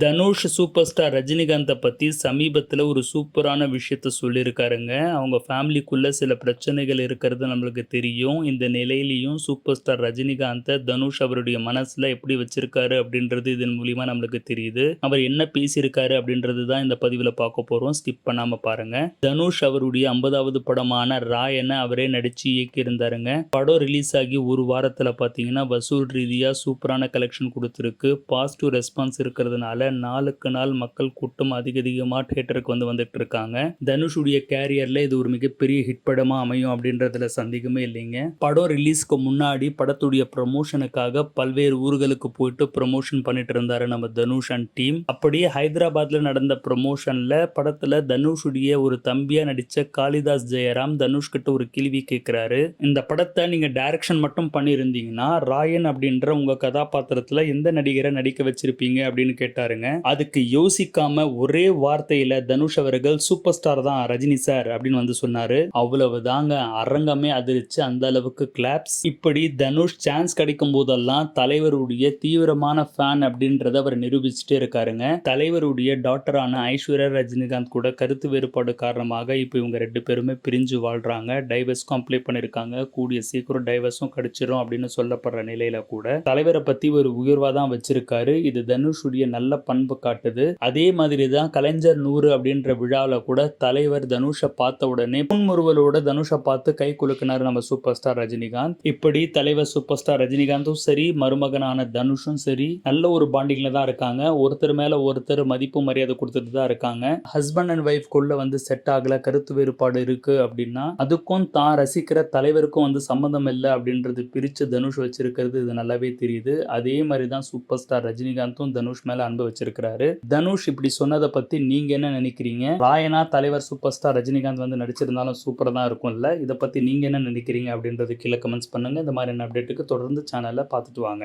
Dhanush super star ரஜினிகாந்தை பற்றி சமீபத்தில் ஒரு சூப்பரான விஷயத்த சொல்லியிருக்காருங்க. அவங்க ஃபேமிலிக்குள்ளே சில பிரச்சனைகள் இருக்கிறது நம்மளுக்கு தெரியும். இந்த நிலையிலையும் சூப்பர் ஸ்டார் ரஜினிகாந்தை தனுஷ் அவருடைய மனசில் எப்படி வச்சிருக்காரு அப்படின்றது இதன் மூலிமா நம்மளுக்கு தெரியுது. அவர் என்ன பேசியிருக்காரு அப்படின்றது தான் இந்த பதிவில் பார்க்க போகிறோம் ஸ்கிப் பண்ணாமல் பாருங்கள் தனுஷ் அவருடைய ஐம்பதாவது படமான ராயனை அவரே நடித்து இயக்கியிருந்தாருங்க. படம் ரிலீஸ் ஆகி ஒரு வாரத்தில் பார்த்தீங்கன்னா வசூல் ரீதியாக சூப்பரான கலெக்ஷன் கொடுத்துருக்கு. பாசிட்டிவ் ரெஸ்பான்ஸ் இருக்கிறதுனால நாளுக்கு நாள் மக்கள் கூட்டம் அதிக அதிகமாக தேட்டருக்கு வந்து வந்துட்டு இருக்காங்க தனுஷுடைய கேரியரில் இது ஒரு மிகப்பெரிய ஹிட் படமாக அமையும் அப்படின்றதுல சந்தேகமே இல்லைங்க. படம் ரிலீஸ்க்கு முன்னாடி படத்துடைய ப்ரமோஷனுக்காக பல்வேறு ஊர்களுக்கு போயிட்டு ப்ரமோஷன் பண்ணிட்டு இருந்தாரு நம்ம தனுஷ் அண்ட் டீம் அப்படியே ஹைதராபாத்ல நடந்த ப்ரமோஷன்ல படத்துல தனுஷுடைய ஒரு தம்பியா நடிச்ச காளிதாஸ் ஜெயராம் தனுஷ் கிட்ட ஒரு கேள்வி கேட்கிறாரு இந்த படத்தை நீங்க டைரக்ஷன் மட்டும் பண்ணியிருந்தீங்கன்னா ராயன் அப்படின்ற உங்க கதாபாத்திரத்துல எந்த நடிகரை நடிக்க வச்சிருப்பீங்க அப்படின்னு பாருங்க. அதுக்கு யோசிக்காம ஒரே வார்த்தையில தனுஷ் அவர்கள் சூப்பர் ஸ்டார் தான் ரஜினி சார் அப்படின்னு வந்து சொன்னாரு. அவ்வளவுதாங்க அரங்கமே அதிர்ச்சி அந்த அளவுக்கு கிளாப்ஸ் இப்படி தனுஷ் சான்ஸ் கிடைக்கும் போதெல்லாம் தலைவருடைய தீவிரமான ஃபேன் அப்படின்றத அவர் நிரூபிச்சுட்டே இருக்காருங்க. தலைவருடைய டாட்டரான ஐஸ்வர்யா ரஜினிகாந்த் கூட கருத்து வேறுபாடு காரணமாக இப்போ இவங்க ரெண்டு பேருமே பிரிஞ்சு வாழ்றாங்க. டைவர்ஸ்க்கும் அப்ளை பண்ணிருக்காங்க. கூடிய சீக்கிரம் டைவர்ஸும் கிடைச்சிரும் அப்படின்னு சொல்லப்படுற நிலையில கூட தலைவரை பத்தி ஒரு உயர்வா தான் வச்சிருக்காரு. இது தனுஷுடைய நல்ல பண்பு காட்டுது. அதே மாதிரி தான் கலைஞர் நூறு அப்படின்ற விழாவில் கூட தலைவர் தனுஷை பார்த்த உடனே புன்முறுவலோட தனுஷை பார்த்து கை குலுக்கினார் நம்ம சூப்பர் ஸ்டார் ரஜினிகாந்த். இப்படி தலைவர் சூப்பர் ஸ்டார் ரஜினிகாந்தும் சரி மருமகனான தனுஷும் சரி நல்ல ஒரு பாண்டிங்ல தான் இருக்காங்க. ஒருத்தர் மேல ஒருத்தர் மதிப்பு மரியாதை கொடுத்துட்டு தான் இருக்காங்க. ஹஸ்பண்ட் அண்ட் ஒய்ஃப்குள்ள வந்து செட் ஆகல கருத்து வேறுபாடு இருக்கு அப்படின்னா அதுக்கும் தான் ரசிக்கிற தலைவருக்கும் வந்து சம்மந்தம் இல்லை அப்படின்றது பிரிச்சு தனுஷ் வச்சிருக்கிறது இது நல்லாவே தெரியுது. அதே மாதிரி தான் சூப்பர் ஸ்டார் ரஜினிகாந்தும் தனுஷ் மேல அன்பு வச்சிருக்கிறாரு. தனுஷ் இப்படி சொன்னதை பத்தி நீங்க என்ன நினைக்கிறீங்க? ராயனா தலைவர் சூப்பர் ஸ்டார் ரஜினிகாந்த் வந்து நடிச்சிருந்தாலும் சூப்பராக தான் இருக்கும்ல. இதை பத்தி நீங்க என்ன நினைக்கிறீங்க அப்படின்றது கீழே கமெண்ட்ஸ் பண்ணுங்க. இந்த மாதிரி அப்டேட்டுக்கு தொடர்ந்து சேனலை பார்த்துட்டு வாங்க.